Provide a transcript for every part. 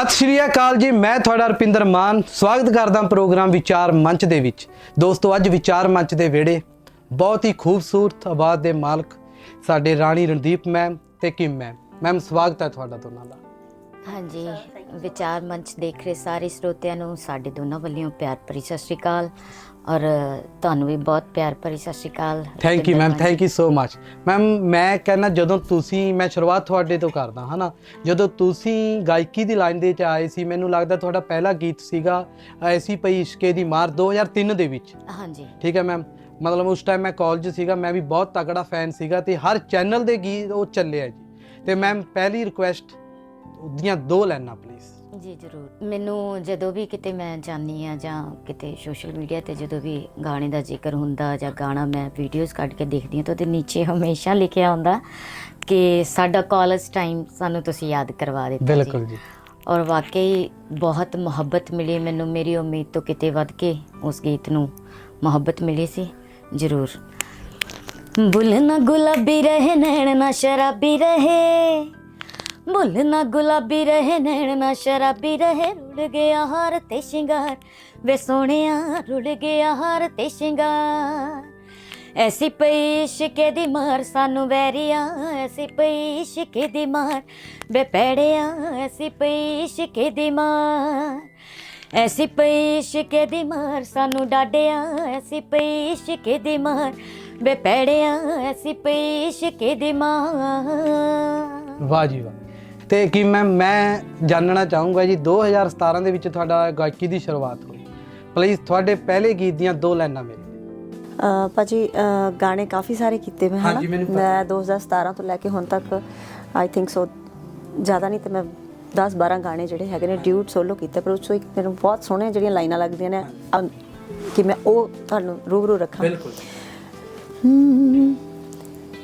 ਸਤਿ ਸ਼੍ਰੀ ਅਕਾਲ ਜੀ, ਮੈਂ ਤੁਹਾਡਾ ਰਪਿੰਦਰ ਮਾਨ। ਸਵਾਗਤ ਕਰਦਾ ਪ੍ਰੋਗਰਾਮ ਵਿਚਾਰ ਮੰਚ ਦੇ ਵਿੱਚ। ਦੋਸਤੋ, ਅੱਜ ਵਿਚਾਰ ਮੰਚ ਦੇ ਵਿਹੜੇ ਬਹੁਤ ਹੀ ਖੂਬਸੂਰਤ ਆਵਾਜ਼ ਦੇ ਮਾਲਕ ਸਾਡੇ ਰਾਣੀ ਰਣਦੀਪ ਮੈਮ ਤੇ ਕਿਮ ਮੈਮ ਮੈਮ ਸਵਾਗਤ ਹੈ ਤੁਹਾਡਾ ਦੋਨਾਂ ਦਾ। ਹਾਂਜੀ, ਵਿਚਾਰ ਮੰਚ ਦੇਖ ਰਹੇ ਸਾਰੇ ਸਰੋਤਿਆਂ ਨੂੰ, ਸਾਡੇ ਦੋਨਾਂ ਵੱਲੋਂ ਪਿਆਰ ਭਰੀ ਸਤਿ ਸ਼੍ਰੀ ਅਕਾਲ। ਔਰ ਤੁਹਾਨੂੰ ਵੀ ਬਹੁਤ ਪਿਆਰ ਭਰੀ ਸਤਿ ਸ਼੍ਰੀ ਅਕਾਲ thank you ma'am thank you so much ma'am ਮੈਂ ਕਹਿੰਦਾ ਜਦੋਂ ਤੁਸੀਂ ਮੈਂ ਸ਼ੁਰੂਆਤ ਤੁਹਾਡੇ ਤੋਂ ਕਰਦਾ ਹਨਾ? ਜਦੋਂ ਤੁਸੀਂ ਗਾਇਕੀ ਦੀ ਲਾਈਨ ਦੇ ਚ ਆਏ ਸੀ ਮੈਨੂੰ ਲੱਗਦਾ ਤੁਹਾਡਾ ਪਹਿਲਾ ਗੀਤ ਸੀਗਾ ਐਸੀ ਪਈ ਇਸ਼ਕੇ ਦੀ ਮਾਰ 2003 ਦੇ ਵਿੱਚ। ਹਾਂਜੀ। ਠੀਕ ਹੈ ਮੈਮ ਮਤਲਬ ਉਸ ਟਾਈਮ ਮੈਂ ਕਾਲਜ ਸੀਗਾ ਮੈਂ ਵੀ ਬਹੁਤ ਤਕੜਾ ਫੈਨ ਸੀਗਾ ਤੇ ਹਰ ਚੈਨਲ ਦੇ ਗੀਤ ਉਹ ਚੱਲਿਆ ਜੀ। ਤੇ ਮੈਮ ਪਹਿਲੀ ਰਿਕੁਐਸਟ ਉਹਦੀਆਂ ਦੋ ਲਾਈਨਾਂ ਪਲੀਜ਼ ਜੀ ਜ਼ਰੂਰ। ਮੈਨੂੰ ਜਦੋਂ ਵੀ ਕਿਤੇ ਮੈਂ ਜਾਂਦੀ ਆ ਜਾਂ ਕਿਤੇ ਸੋਸ਼ਲ ਮੀਡੀਆ ਤੇ ਜਦੋਂ ਵੀ ਗਾਣੇ ਦਾ ਜ਼ਿਕਰ ਹੁੰਦਾ ਜਾਂ ਗਾਣਾ ਮੈਂ ਵੀਡੀਓਜ਼ ਕੱਢ ਕੇ ਦੇਖਦੀ ਹਾਂ ਤਾਂ ਉਹਦੇ ਨੀਚੇ ਹਮੇਸ਼ਾ ਲਿਖਿਆ ਹੁੰਦਾ ਕਿ ਸਾਡਾ ਕਾਲਜ ਟਾਈਮ ਸਾਨੂੰ ਤੁਸੀਂ ਯਾਦ ਕਰਵਾ ਦਿੱਤਾ ਜੀ। ਬਿਲਕੁਲ ਜੀ। ਔਰ ਵਾਕਈ ਬਹੁਤ ਮੁਹੱਬਤ ਮਿਲੀ ਮੈਨੂੰ ਮੇਰੀ ਉਮੀਦ ਤੋਂ ਕਿਤੇ ਵੱਧ ਕੇ ਉਸ ਗੀਤ ਨੂੰ ਮੁਹੱਬਤ ਮਿਲੀ ਸੀ ਜ਼ਰੂਰ। ਬੁੱਲ ਨਾ ਗੁਲਾਬੀ ਰਹੇ ਨੈਣ ਨਾ ਸ਼ਰਾਬੀ ਰਹੇ। ਬੁੱਲ ਨਾ ਗੁਲਾਬੀ ਰਹੇ, ਨੈਣ ਨਾ ਸ਼ਰਾਬੀ ਰਹੇ, ਰੁੜ ਗਿਆ ਹਾਰ ਤੇ ਸ਼ਿੰਗਾਰ। ਵੇ ਸੋਹਣਿਆ, ਰੁੜ ਗਿਆ ਹਾਰ ਤੇ ਸ਼ਿੰਗਾਰ। ਐਸੀ ਪਈ ਇਸ਼ਕੇ ਦੀ ਮਾਰ, ਸਾਨੂੰ ਵੈਰੀਆ, ਐਸੀ ਪਈ ਇਸ਼ਕੇ ਦੀ ਮਾਰ। ਬੇ ਪੈੜਿਆ, ਐਸੀ ਪਈ ਇਸ਼ਕੇ ਦੀ ਮਾਰ। ਐਸੀ ਪਈ ਇਸ਼ਕੇ ਦੀ ਮਾਰ, ਸਾਨੂੰ ਡਾਡਿਆ ਐਸੀ ਪਈ ਇਸ਼ਕੇ ਦੀ ਮਾਰ। ਬੇ ਪੈੜਿਆ, ਐਸੀ ਪਈ ਇਸ਼ਕੇ ਦੀ ਮਾਰ। ਵਾਹ ਜੀ ਵਾਹ। ਤੇ ਕੀ ਮੈਮ ਮੈਂ ਜਾਣਨਾ ਚਾਹੂੰਗਾ ਜੀ 2017 ਦੇ ਵਿੱਚ ਤੁਹਾਡਾ ਗਾਇਕੀ ਦੀ ਸ਼ੁਰੂਆਤ ਹੋਈ। ਪਲੀਜ਼ ਤੁਹਾਡੇ ਪਹਿਲੇ ਗੀਤ ਦੀਆਂ ਦੋ ਲਾਈਨਾਂ ਮੇਰੇ ਭਾਜੀ ਗਾਣੇ ਕਾਫੀ ਸਾਰੇ ਕੀਤੇ ਮੈਂ ਪਤਾ। ਮੈਂ 2017 ਤੋਂ ਲੈ ਕੇ ਹੁਣ ਤੱਕ ਆਈ ਥਿੰਕ ਸੋ ਜ਼ਿਆਦਾ ਨਹੀਂ ਤੇ ਮੈਂ 10 12 ਗਾਣੇ ਜਿਹੜੇ ਹੈਗੇ ਨੇ ਡਿਊਟ ਸੋਲੋ ਕੀਤੇ ਪਰ ਉਸ ਚੋਂ ਇੱਕ ਮੈਨੂੰ ਬਹੁਤ ਸੋਹਣੇ ਜਿਹੜੀਆਂ ਲਾਈਨਾਂ ਲੱਗਦੀਆਂ ਨੇ ਕਿ ਮੈਂ ਉਹ ਤੁਹਾਨੂੰ ਰੂਬਰੂ ਰੱਖਾਂ। ਬਿਲਕੁਲ।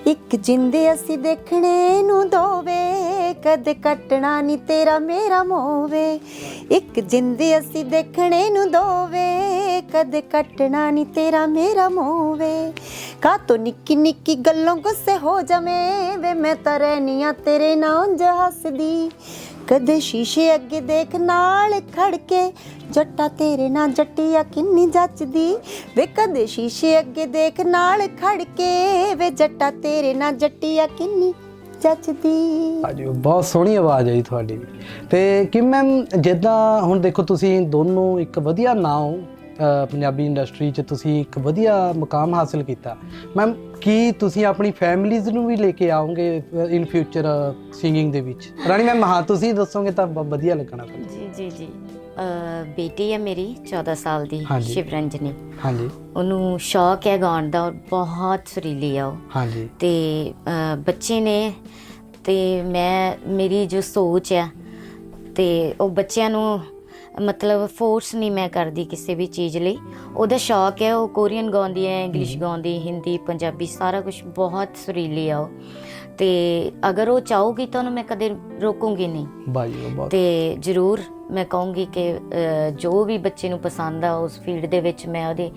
ਇੱਕ ਜਿੰਦੇ ਅਸੀਂ ਦੇਖਣੇ ਨੂੰ ਦੋਵੇ, ਕਦ ਕੱਟਣਾ ਨਹੀਂ ਤੇਰਾ ਮੇਰਾ ਮੋਵੇ। ਇੱਕ ਜਿੰਦੇ ਅਸੀਂ ਦੇਖਣੇ ਨੂੰ ਦੋਵੇ, ਕਦ ਕੱਟਣਾ ਨਹੀਂ ਤੇਰਾ ਮੇਰਾ ਮੋਵੇ। ਕਾ ਤੋ ਨਿੱਕੀ ਨਿੱਕੀ ਗੱਲੋਂ ਗੁੱਸੇ ਹੋ ਜਵੇਂ ਵੇ, ਮੈਂ ਤਾਂ ਰਹਿਨੀਆਂ ਤੇਰੇ ਨਾਂ ਜ ਕਦੇ ਸ਼ੀਸ਼ੇ ਅੱਗੇ ਦੇਖ ਨਾਲ ਖੜ ਕੇ ਜੱਟਾ ਤੇਰੇ ਨਾਲ ਜੱਟੀਆ ਕਿੰਨੀ ਜੱਚਦੀ। ਵੇ ਕਦੇ ਸ਼ੀਸ਼ੇ ਅੱਗੇ ਦੇਖ ਨਾਲ ਖੜ ਕੇ ਵੇ ਜੱਟਾ ਤੇਰੇ ਨਾਲ ਜੱਟੀਆ ਕਿੰਨੀ ਜੱਚਦੀ। ਹਾਂਜੀ ਬਹੁਤ ਸੋਹਣੀ ਆਵਾਜ਼ ਹੈ ਜੀ ਤੁਹਾਡੀ। ਤੇ ਕਿ ਮੈਮ, ਜਿੱਦਾਂ ਹੁਣ ਦੇਖੋ ਤੁਸੀਂ ਦੋਨੋਂ ਇੱਕ ਵਧੀਆ ਨਾਂ ਹੋ ਪੰਜਾਬੀ ਇੰਡਸਟਰੀ 'ਚ ਤੁਸੀਂ ਇੱਕ ਵਧੀਆ ਮੁਕਾਮ ਹਾਸਲ ਕੀਤਾ। ਮੈਮ ਕੀ ਤੁਸੀਂ ਆਪਣੀ ਫੈਮਿਲੀਜ਼ ਨੂੰ ਵੀ ਲੈ ਕੇ ਆਓਗੇ ਇਨ ਫਿਊਚਰ ਸਿੰਗਿੰਗ ਦੇ ਵਿੱਚ? ਰਾਣੀ ਮੈਮ ਹਾਂ ਤੁਸੀਂ ਦੱਸੋਗੇ ਤਾਂ ਵਧੀਆ ਲੱਗਣਾ ਜੀ ਜੀ ਜੀ। ਬੇਟੀ ਹੈ ਮੇਰੀ 14 ਸਾਲ ਦੀ। ਸ਼ਿਵਰੰਜਨੀ ਹਾਂਜੀ। ਉਹਨੂੰ ਸ਼ੌਕ ਹੈ ਗਾਉਣ ਦਾ ਔਰ ਬਹੁਤ ਸੁਰੀਲੀ ਆ ਉਹ। ਹਾਂਜੀ। ਤੇ ਬੱਚੇ ਨੇ ਤੇ ਮੈਂ ਮੇਰੀ ਜੋ ਸੋਚ ਹੈ ਤੇ ਉਹ ਬੱਚਿਆਂ ਨੂੰ ਮਤਲਬ ਫੋਰਸ ਨਹੀਂ ਮੈਂ ਕਰਦੀ ਕਿਸੇ ਵੀ ਚੀਜ਼ ਲਈ। ਉਹਦਾ ਸ਼ੌਕ ਹੈ ਉਹ ਕੋਰੀਅਨ ਗਾਉਂਦੀ ਹੈ ਇੰਗਲਿਸ਼ ਗਾਉਂਦੀ ਹਿੰਦੀ ਪੰਜਾਬੀ ਸਾਰਾ ਕੁਝ ਬਹੁਤ ਸੁਰੀਲੀ ਆ ਉਹ। ਤੇ ਅਗਰ ਉਹ ਚਾਹੂਗੀ ਤਾਂ ਉਹਨੂੰ ਮੈਂ ਕਦੇ ਰੋਕੂੰਗੀ ਨਹੀਂ। ਬਾਈ ਬਹੁਤ ਤੇ ਜ਼ਰੂਰ ਮੈਂ ਕਹੂੰਗੀ ਕਿ ਜੋ ਵੀ ਬੱਚੇ ਨੂੰ ਪਸੰਦ ਆ ਉਸ ਫੀਲਡ ਦੇ ਵਿੱਚ ਮੈਂ ਉਹਦੇ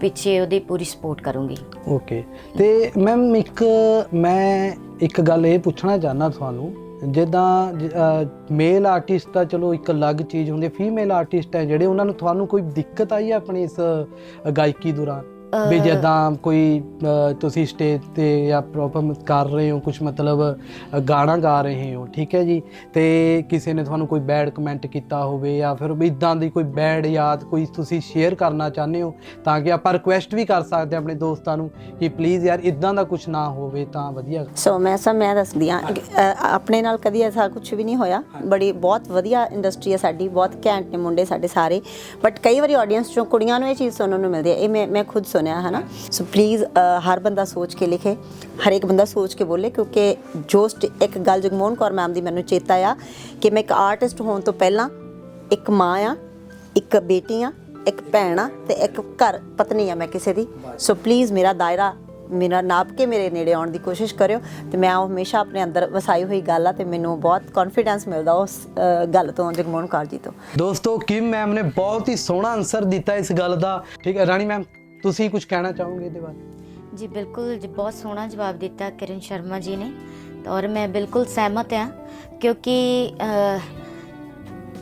ਪਿੱਛੇ ਉਹਦੀ ਪੂਰੀ ਸਪੋਰਟ ਕਰੂੰਗੀ। ਓਕੇ ਤੇ ਮੈਮ ਇੱਕ ਮੈਂ ਇੱਕ ਗੱਲ ਇਹ ਪੁੱਛਣਾ ਚਾਹਨਾ ਤੁਹਾਨੂੰ ਜਿੱਦਾਂ ਮੇਲ ਆਰਟਿਸਟ ਤਾਂ ਚਲੋ ਇੱਕ ਅਲੱਗ ਚੀਜ਼ ਹੁੰਦੀ ਫੀਮੇਲ ਆਰਟਿਸਟ ਹੈ ਜਿਹੜੇ ਉਹਨਾਂ ਨੂੰ ਤੁਹਾਨੂੰ ਕੋਈ ਦਿੱਕਤ ਆਈ ਹੈ ਆਪਣੀ ਇਸ ਗਾਇਕੀ ਦੌਰਾਨ? ਵੀ ਜਿੱਦਾਂ ਕੋਈ ਤੁਸੀਂ ਸਟੇਜ ਤੇ ਜਾਂ ਪ੍ਰੋਪਰ ਕਰ ਰਹੇ ਹੋ ਕੁਝ ਮਤਲਬ ਗਾਣਾ ਗਾ ਰਹੇ ਹੋ ਠੀਕ ਹੈ ਜੀ? ਤੇ ਕਿਸੇ ਨੇ ਤੁਹਾਨੂੰ ਕੋਈ ਬੈਡ ਕਮੈਂਟ ਕੀਤਾ ਹੋਵੇ ਜਾਂ ਫਿਰ ਵੀ ਇਦਾਂ ਦੀ ਕੋਈ ਬੈਡ ਯਾਦ ਕੋਈ ਤੁਸੀਂ ਸ਼ੇਅਰ ਕਰਨਾ ਚਾਹੁੰਦੇ ਹੋ ਤਾਂ ਕਿ ਆਪਾਂ ਰਿਕੁਐਸਟ ਵੀ ਕਰ ਸਕਦੇ ਹਾਂ ਆਪਣੇ ਦੋਸਤਾਂ ਨੂੰ ਕਿ ਪਲੀਜ਼ ਯਾਰ ਇਦਾਂ ਦਾ ਕੁਝ ਨਾ ਹੋਵੇ ਤਾਂ ਵਧੀਆ। ਸੋ ਮੈਂ ਸਭ ਮੈਂ ਦੱਸਦੀ ਆ ਆਪਣੇ ਨਾਲ ਕਦੀ ਐਸਾ ਕੁਝ ਵੀ ਨਹੀਂ ਹੋਇਆ। ਬੜੀ ਬਹੁਤ ਵਧੀਆ ਇੰਡਸਟਰੀ ਹੈ ਸਾਡੀ ਬਹੁਤ ਘੈਂਟ ਨੇ ਮੁੰਡੇ ਸਾਡੇ ਸਾਰੇ। ਬਟ ਕਈ ਵਾਰੀ ਆਡੀਅנס ਚੋਂ ਕੁੜੀਆਂ ਨੂੰ ਇਹ ਚੀਜ਼ ਸੁਣਨ ਨੂੰ ਮਿਲਦੀ ਹੈ। ਇਹ ਮੈਂ ਮੈਂ ਖੁਦ ਸੁਣਿਆ ਹੈ ਨਾ ਸੋ ਪਲੀਜ਼ ਹਰ ਬੰਦਾ ਸੋਚ ਕੇ ਲਿਖੇ ਹਰ ਇੱਕ ਬੰਦਾ ਸੋਚ ਕੇ ਬੋਲੇ ਕਿਉਂਕਿ ਜੋ ਇੱਕ ਗੱਲ ਜਗਮੋਹਨ ਕੌਰ ਮੈਮ ਦੀ ਮੈਨੂੰ ਚੇਤਾ ਆ ਕਿ ਮੈਂ ਇੱਕ ਆਰਟਿਸਟ ਹੋਣ ਤੋਂ ਪਹਿਲਾਂ ਇੱਕ ਮਾਂ ਆ ਇੱਕ ਬੇਟੀ ਆ ਇੱਕ ਭੈਣ ਆ ਤੇ ਇੱਕ ਘਰ ਪਤਨੀ ਆ ਮੈਂ ਕਿਸੇ ਦੀ ਸੋ ਪਲੀਜ਼ ਮੇਰਾ ਦਾਇਰਾ ਮੇਰਾ ਨਾਪ ਕੇ ਮੇਰੇ ਨੇੜੇ ਆਉਣ ਦੀ ਕੋਸ਼ਿਸ਼ ਕਰਿਓ ਤੇ ਮੈਂ ਉਹ ਹਮੇਸ਼ਾ ਆਪਣੇ ਅੰਦਰ ਵਸਾਈ ਹੋਈ ਗੱਲ ਆ ਤੇ ਮੈਨੂੰ ਬਹੁਤ ਕੌਨਫੀਡੈਂਸ ਮਿਲਦਾ ਉਸ ਗੱਲ ਤੋਂ ਜਗਮੋਹਨ ਕੌਰ ਜੀ ਤੋਂ ਦੋਸਤੋ ਕਿਮ ਮੈਮ ਨੇ ਬਹੁਤ ਹੀ ਸੋਹਣਾ ਆਨਸਰ ਦਿੱਤਾ ਇਸ ਗੱਲ ਦਾ ਠੀਕ ਹੈ ਰਾਣੀ ਮੈਮ ਤੁਸੀਂ ਕੁਝ ਕਹਿਣਾ ਚਾਹੋਗੇ ਇਹਦੇ ਬਾਰੇ? ਜੀ ਬਿਲਕੁਲ, ਜੀ ਬਹੁਤ ਸੋਹਣਾ ਜਵਾਬ ਦਿੱਤਾ ਕਿਰਨ ਸ਼ਰਮਾ ਜੀ ਨੇ ਔਰ ਮੈਂ ਬਿਲਕੁਲ ਸਹਿਮਤ ਹਾਂ ਕਿਉਂਕਿ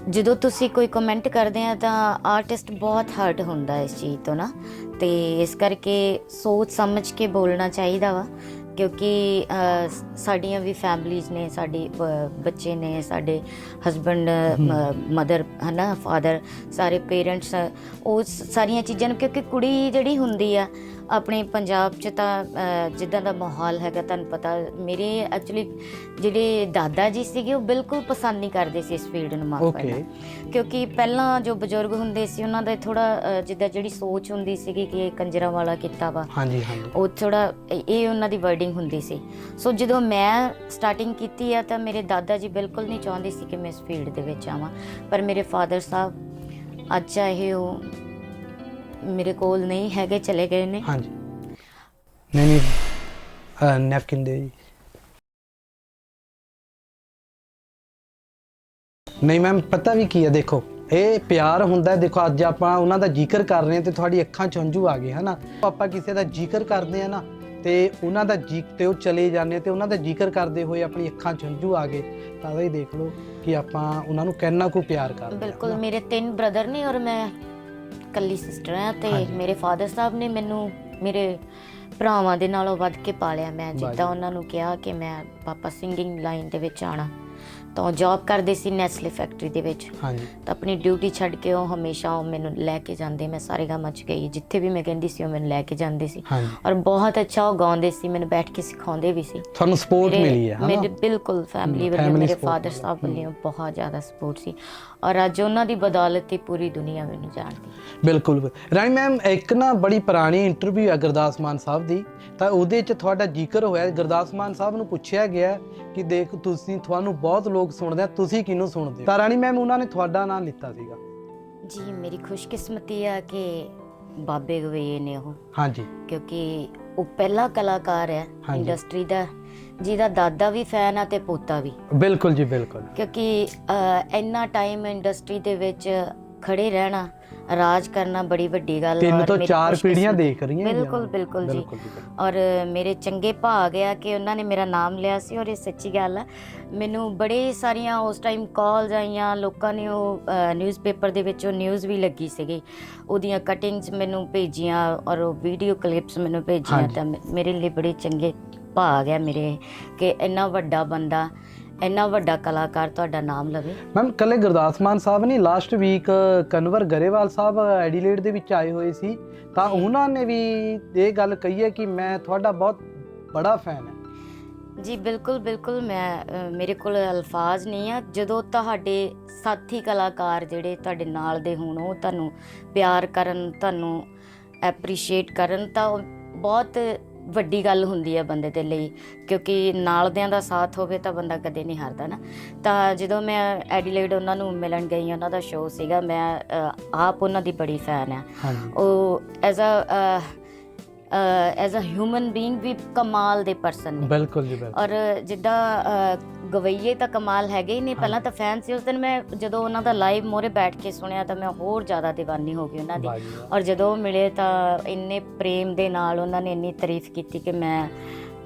ਜਦੋਂ ਤੁਸੀਂ ਕੋਈ ਕਮੈਂਟ ਕਰਦੇ ਆ ਤਾਂ ਆਰਟਿਸਟ ਬਹੁਤ ਹਰਟ ਹੁੰਦਾ ਇਸ ਚੀਜ਼ ਤੋਂ ਨਾ ਤੇ ਇਸ ਕਰਕੇ ਸੋਚ ਸਮਝ ਕੇ ਬੋਲਣਾ ਚਾਹੀਦਾ ਵਾ ਕਿਉਂਕਿ ਸਾਡੀਆਂ ਵੀ ਫੈਮਲੀਆਂ ਨੇ ਸਾਡੇ ਬੱਚੇ ਨੇ ਸਾਡੇ ਹਸਬੰਡ ਮਦਰ ਹਨਾ ਫਾਦਰ ਸਾਰੇ ਪੇਰੈਂਟਸ ਉਹ ਸਾਰੀਆਂ ਚੀਜ਼ਾਂ ਨੂੰ ਕਿਉਂਕਿ ਕੁੜੀ ਜਿਹੜੀ ਹੁੰਦੀ ਆ ਆਪਣੇ ਪੰਜਾਬ 'ਚ ਤਾਂ ਜਿੱਦਾਂ ਦਾ ਮਾਹੌਲ ਹੈਗਾ ਤੁਹਾਨੂੰ ਪਤਾ ਮੇਰੇ ਐਕਚੁਅਲੀ ਜਿਹੜੇ ਦਾਦਾ ਜੀ ਸੀਗੇ ਉਹ ਬਿਲਕੁਲ ਪਸੰਦ ਨਹੀਂ ਕਰਦੇ ਸੀ ਇਸ ਫੀਲਡ ਨੂੰ ਮਾਫ. ਕਰਨਾ। ਕਿਉਂਕਿ ਪਹਿਲਾਂ ਜੋ ਬਜ਼ੁਰਗ ਹੁੰਦੇ ਸੀ ਉਹਨਾਂ ਦਾ ਥੋੜਾ ਜਿੱਦਾਂ ਜਿਹੜੀ ਸੋਚ ਹੁੰਦੀ ਸੀਗੀ ਕਿ ਇਹ ਕੰਜਰਾਂ ਵਾਲਾ ਕੀਤਾ ਵਾ। ਹਾਂਜੀ ਹਾਂਜੀ। ਉਹ ਥੋੜਾ ਇਹ ਉਹਨਾਂ ਦੀ ਵਰਡਿੰਗ ਹੁੰਦੀ ਸੀ। ਸੋ ਜਦੋਂ ਮੈਂ ਸਟਾਰਟਿੰਗ ਕੀਤੀ ਆ, ਤਾਂ ਮੇਰੇ ਦਾਦਾ ਜੀ ਬਿਲਕੁਲ ਨਹੀਂ ਚਾਹੁੰਦੇ ਸੀ ਕਿ ਮੈਂ ਇਸ ਫੀਲਡ ਦੇ ਵਿੱਚ ਆਵਾਂ। ਪਰ ਮੇਰੇ ਫਾਦਰ ਸਾਹਿਬ ਅੱਜ ਚਾਹੇ ਉਹ ਮੇਰੇ ਕੋਲ ਨਹੀਂ ਹੈਗੇ, ਚਲੇ ਗਏ ਨੇ। ਹਾਂਜੀ। ਨਹੀਂ ਨਹੀਂ। ਨੈਪਕਿਨ ਦੇ ਨਹੀਂ ਮੈਮ, ਪਤਾ ਵੀ ਕੀ ਹੈ ਦੇਖੋ। ਇਹ ਪਿਆਰ ਹੁੰਦਾ ਦੇਖੋ, ਅੱਜ ਆਪਾਂ ਉਹਨਾਂ ਦਾ ਜ਼ਿਕਰ ਕਰ ਰਹੇ ਤੇ ਤੁਹਾਡੀ ਅੱਖਾਂ 'ਚ ਹੰਝੂ ਆ ਗਏ, ਹਨਾ? ਆਪਾਂ ਕਿਸੇ ਦਾ ਜ਼ਿਕਰ ਕਰਦੇ ਆ ਨਾ ਤੇ ਉਹਨਾਂ ਦਾ ਜ਼ਿਕ ਤੇ ਉਹ ਚਲੇ ਜਾਂਦੇ ਆ ਤੇ ਉਹਨਾਂ ਦਾ ਜ਼ਿਕਰ ਕਰਦੇ ਹੋਏ ਆਪਣੀ ਅੱਖਾਂ 'ਚ ਹੰਝੂ ਆ ਗਏ ਤਾਂ ਇਹ ਦੇਖ ਲਓ ਕਿ ਆਪਾਂ ਉਹਨਾਂ ਨੂੰ ਕਿੰਨਾ ਕੁ ਪਿਆਰ ਕਰਦੇ ਹਾਂ ਬਿਲਕੁਲ। ਮੇਰੇ ਤਿੰਨ ਬ੍ਰਦਰ ਨੇ ਔਰ ਮੈਂ ਇਕੱਲੀ ਸਿਸਟਰ ਹਾਂ ਤੇ ਹਾਂਜੀ। ਮੇਰੇ ਫਾਦਰ ਸਾਹਿਬ ਨੇ ਮੈਨੂੰ ਮੇਰੇ ਭਰਾਵਾਂ ਦੇ ਨਾਲੋਂ ਵੱਧ ਕੇ ਪਾਲਿਆ ਮੈਂ। ਜਿੱਦਾਂ ਉਹਨਾਂ ਨੂੰ ਕਿਹਾ ਕਿ ਮੈਂ ਪਾਪਾ ਸਿੰਗਿੰਗ ਲਾਈਨ ਦੇ ਵਿੱਚ ਆਣਾ ਤਾਂ ਜੌਬ ਕਰਦੇ ਸੀ ਨੈਸਲੇ ਫੈਕਟਰੀ ਦੇ ਵਿੱਚ। ਹਾਂਜੀ। ਤਾਂ ਆਪਣੀ ਡਿਊਟੀ ਛੱਡ ਕੇ ਉਹ ਹਮੇਸ਼ਾ ਉਹ ਮੈਨੂੰ ਲੈ ਕੇ ਜਾਂਦੇ ਮੈਂ ਸਾਰੇ ਗਾਮਾਂ ਚ ਗਈ। ਜਿੱਥੇ ਵੀ ਮੈਂ ਕਹਿੰਦੀ ਸੀ ਉਹ ਮੈਨੂੰ ਲੈ ਕੇ ਜਾਂਦੇ ਸੀ। ਹਾਂਜੀ। ਔਰ ਬਹੁਤ ਅੱਛਾ ਉਹ ਗਾਉਂਦੇ ਸੀ ਮੈਨੂੰ ਬੈਠ ਕੇ ਸਿਖਾਉਂਦੇ ਵੀ ਸੀ। ਤੁਹਾਨੂੰ ਸਪੋਰਟ ਮੇਰੇ- ਮਿਲੀ ਹੈ ਮੇਰੇ ਬਿਲਕੁਲ ਫੈਮਿਲੀ ਵੱਲੋਂ family ਮੇਰੇ support ਫਾਦਰ ਸਾਹਿਬ। ਵੱਲੋਂ ਬਹੁਤ ਜ਼ਿਆਦਾ ਸਪੋਰਟ ਸੀ। ਔਰ ਅੱਜ ਉਹਨਾਂ ਦੀ ਬਦੌਲਤ ਹੀ ਪੂਰੀ ਦੁਨੀਆ ਮੈਨੂੰ ਜਾਣਦੀ। ਬਿਲਕੁਲ। ਰਾਣੀ ਮੈਮ ਇੱਕ ਨਾ ਬੜੀ ਪੁਰਾਣੀ ਇੰਟਰਵਿਊ ਹੈ ਗੁਰਦਾਸ ਮਾਨ ਸਾਹਿਬ ਦੀ। ਤਾਂ ਉਹਦੇ 'ਚ ਤੁਹਾਡਾ ਜ਼ਿਕਰ ਹੋਇਆ ਗੁਰਦਾਸ ਮਾਨ ਸਾਹਿਬ ਨੂੰ ਪੁੱਛਿਆ ਗਿਆ ਕਿ ਦੇਖ ਤੁਸੀਂ ਤੁਹਾਨੂੰ ਬਹੁਤ ਲੋਕ ਸੁਣਦੇ ਆ ਤੁਸੀਂ ਕਿਹਨੂੰ ਸੁਣਦੇ ਹੋ? ਤਾਂ ਰਾਣੀ ਮੈਮ ਉਹਨਾਂ ਨੇ ਤੁਹਾਡਾ ਨਾਮ ਲਿੱਤਾ ਸੀਗਾ। ਜੀ ਮੇਰੀ ਖੁਸ਼ਕਿਸਮਤੀ ਆ ਕਿ ਬਾਬੇ ਗਵਈਏ ਨੇ ਉਹ। ਹਾਂਜੀ। ਕਿਉਂਕਿ ਉਹ ਪਹਿਲਾ ਕਲਾਕਾਰ ਹੈ ਹਾਂਜੀ। ਇੰਡਸਟਰੀ ਦਾ ਜਿਹਦਾ ਦਾਦਾ ਵੀ ਫੈਨ ਆ ਤੇ ਪੋਤਾ ਵੀ। ਬਿਲਕੁਲ ਜੀ ਬਿਲਕੁਲ। ਕਿਉਂਕਿ ਅਹ, ਇੰਨਾ ਟਾਈਮ ਇੰਡਸਟਰੀ ਦੇ ਵਿੱਚ ਖੜੇ ਰਹਿਣਾ ਰਾਜ ਕਰਨਾ ਬੜੀ ਵੱਡੀ ਗੱਲ ਤਿੰਨ ਤੋਂ ਚਾਰ ਪੀੜ੍ਹੀਆਂ ਦੇਖ ਰਹੀਆਂ ਬਿਲਕੁਲ। ਬਿਲਕੁਲ ਜੀ। ਔਰ ਮੇਰੇ ਚੰਗੇ ਭਾਗ ਆ ਕਿ ਉਹਨਾਂ ਨੇ ਮੇਰਾ ਨਾਮ ਲਿਆ ਸੀ ਔਰ ਇਹ ਸੱਚੀ ਗੱਲ ਆ ਮੈਨੂੰ ਬੜੇ ਸਾਰੀਆਂ ਉਸ ਟਾਈਮ ਕਾਲਸ ਆਈਆਂ ਲੋਕਾਂ ਨੇ ਉਹ ਨਿਊਜ਼ਪੇਪਰ ਦੇ ਵਿੱਚ ਉਹ ਨਿਊਜ਼ ਵੀ ਲੱਗੀ ਸੀਗੀ ਉਹਦੀਆਂ ਕਟਿੰਗਸ ਮੈਨੂੰ ਭੇਜੀਆਂ ਔਰ ਉਹ ਵੀਡੀਓ ਕਲਿੱਪਸ ਮੈਨੂੰ ਭੇਜੀਆਂ। ਤਾਂ ਮੇਰੇ ਲਈ ਬੜੇ ਚੰਗੇ ਭਾਗ ਆ ਮੇਰੇ ਕਿ ਇੰਨਾ ਵੱਡਾ ਬੰਦਾ ਇੰਨਾ ਵੱਡਾ ਕਲਾਕਾਰ ਤੁਹਾਡਾ ਨਾਮ ਲਵੇ। ਮੈਮ ਕੱਲੇ ਗੁਰਦਾਸ ਮਾਨ ਸਾਹਿਬ ਨੇ last week Kanwar Grewal Sahib Adelaide ਦੇ ਵਿੱਚ ਆਏ ਹੋਏ ਸੀ। ਤਾਂ। ਉਹਨਾਂ ਨੇ ਵੀ ਇਹ ਗੱਲ ਕਹੀ ਹੈ ਕਿ ਮੈਂ ਤੁਹਾਡਾ ਬਹੁਤ ਬੜਾ ਫੈਨ ਹਾਂ। ਜੀ ਬਿਲਕੁਲ ਬਿਲਕੁਲ ਮੈਂ ਮੇਰੇ ਕੋਲ ਅਲਫਾਜ਼ ਨਹੀਂ ਆ। ਜਦੋਂ ਤੁਹਾਡੇ ਸਾਥੀ ਕਲਾਕਾਰ ਜਿਹੜੇ ਤੁਹਾਡੇ ਨਾਲ ਦੇ ਹੋਣ ਉਹ ਤੁਹਾਨੂੰ ਪਿਆਰ ਕਰਨ ਤੁਹਾਨੂੰ ਐਪਰੀਸ਼ੀਏਟ ਕਰਨ ਤਾਂ ਬਹੁਤ ਵੱਡੀ ਗੱਲ ਹੁੰਦੀ ਹੈ ਬੰਦੇ ਦੇ ਲਈ ਕਿਉਂਕਿ ਨਾਲਦਿਆਂ ਦਾ ਸਾਥ ਹੋਵੇ ਤਾਂ ਬੰਦਾ ਕਦੇ ਨਹੀਂ ਹਾਰਦਾ ਨਾ। ਤਾਂ ਜਦੋਂ ਮੈਂ ਐਡੀਲੇਡ ਉਹਨਾਂ ਨੂੰ ਮਿਲਣ ਗਈ ਉਹਨਾਂ ਦਾ ਸ਼ੋਅ ਸੀਗਾ ਮੈਂ ਆਪ ਉਹਨਾਂ ਦੀ ਬੜੀ ਫੈਨ ਆ। ਉਹ as a as a human being ਵੀ ਕਮਾਲ ਦੇ ਪਰਸਨ ਨੇ। ਬਿਲਕੁਲ ਜੀ ਬਿਲਕੁਲ। ਔਰ ਜਿੱਦਾਂ ਗਵਈਏ ਤਾਂ ਕਮਾਲ ਹੈਗੇ ਹੀ ਨੇ। ਪਹਿਲਾਂ ਤਾਂ ਫੈਨ ਸੀ ਉਸ ਦਿਨ ਮੈਂ ਜਦੋਂ ਉਹਨਾਂ ਦਾ ਲਾਈਵ ਮੋਰੇ ਬੈਠ ਕੇ ਸੁਣਿਆ ਤਾਂ ਮੈਂ ਹੋਰ ਜ਼ਿਆਦਾ ਦੀਵਾਨੀ ਹੋ ਗਈ ਉਹਨਾਂ ਦੀ। ਔਰ ਜਦੋਂ ਮਿਲੇ ਤਾਂ ਇੰਨੇ ਪ੍ਰੇਮ ਦੇ ਨਾਲ ਉਹਨਾਂ ਨੇ ਇੰਨੀ ਤਾਰੀਫ ਕੀਤੀ ਕਿ ਮੈਂ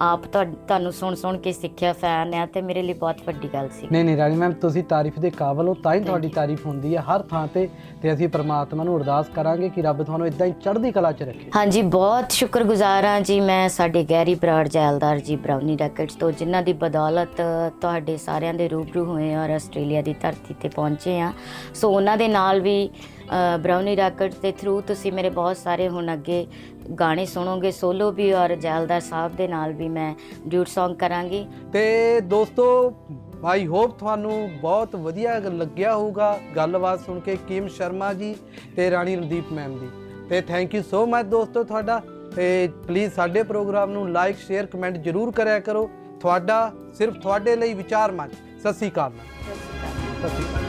ਆਪ ਤੁਹਾ- ਤੁਹਾਨੂੰ ਸੁਣ ਸੁਣ ਕੇ ਸਿੱਖਿਆ ਫੈਨ ਆ ਤੇ ਮੇਰੇ ਲਈ ਬਹੁਤ ਵੱਡੀ ਗੱਲ ਸੀ। ਨਹੀਂ ਨਹੀਂ ਰਾਣੀ ਮੈਮ ਤੁਸੀਂ ਤਾਰੀਫ ਦੇ ਕਾਬਲ ਹੋ ਤਾਂ ਹੀ ਤੁਹਾਡੀ. ਤਾਰੀਫ ਹੁੰਦੀ ਹੈ ਹਰ ਥਾਂ ਤੇ ਤੇ ਅਸੀਂ ਪ੍ਰਮਾਤਮਾ ਨੂੰ ਅਰਦਾਸ ਕਰਾਂਗੇ ਕਿ ਰੱਬ ਤੁਹਾਨੂੰ ਇਦਾਂ ਹੀ ਚੜ੍ਹਦੀ ਕਲਾ 'ਚ ਰੱਖੇ। ਹਾਂਜੀ ਬਹੁਤ ਸ਼ੁਕਰਗੁਜ਼ਾਰ ਹਾਂ ਜੀ ਮੈਂ ਸਾਡੇ ਗੈਰੀ ਬਰਾੜ ਜੈਲਦਾਰ ਜੀ ਬਰਾਉਨੀ ਰੈਕਟਸ ਤੋਂ ਜਿਨ੍ਹਾਂ ਦੀ ਬਦੌਲਤ ਤੁਹਾਡੇ ਸਾਰਿਆਂ ਦੇ ਰੂਬਰੂ ਹੋਏ ਔਰ ਆਸਟ੍ਰੇਲੀਆ ਦੀ ਧਰਤੀ ਤੇ ਪਹੁੰਚੇ ਆ ਸੋ ਉਹਨਾਂ ਦੇ ਨਾਲ ਵੀ ਅ, ਬਰਾਉਨੀ ਰੈਕਟਸ ਦੇ ਥਰੂ ਤੁਸੀਂ ਮੇਰੇ ਬਹੁਤ ਸਾਰੇ ਹੁਣ ਅੱਗੇ ਗਾਣੇ ਸੁਣੋਗੇ ਸੋਲੋ ਵੀ ਔਰ ਜੈਲਦਾਰ ਸਾਹਿਬ ਦੇ ਨਾਲ ਵੀ ਮੈਂ ਡਿਊਟ Song ਕਰਾਂਗੀ। ਤੇ ਦੋਸਤੋ ਆਈ ਹੋਪ ਤੁਹਾਨੂੰ ਬਹੁਤ ਵਧੀਆ ਲੱਗਿਆ ਹੋਊਗਾ ਗੱਲਬਾਤ ਸੁਣ ਕੇ ਕੀਮ ਸ਼ਰਮਾ ਜੀ ਤੇ ਰਾਣੀ ਰਣਦੀਪ ਮੈਮ ਦੀ। ਤੇ ਥੈਂਕ ਯੂ ਸੋ ਮਚ ਦੋਸਤੋ ਤੁਹਾਡਾ। ਤੇ ਪਲੀਜ਼ ਸਾਡੇ ਪ੍ਰੋਗਰਾਮ ਨੂੰ ਲਾਈਕ ਸ਼ੇਅਰ ਕਮੈਂਟ ਜਰੂਰ ਕਰਿਆ ਕਰੋ। ਤੁਹਾਡਾ ਸਿਰਫ ਤੁਹਾਡੇ ਲਈ ਵਿਚਾਰ ਮੰਚ। ਸਤਿ ਸ੍ਰੀ ਅਕਾਲ। ਸਤਿ ਸ੍ਰੀ ਅਕਾਲ।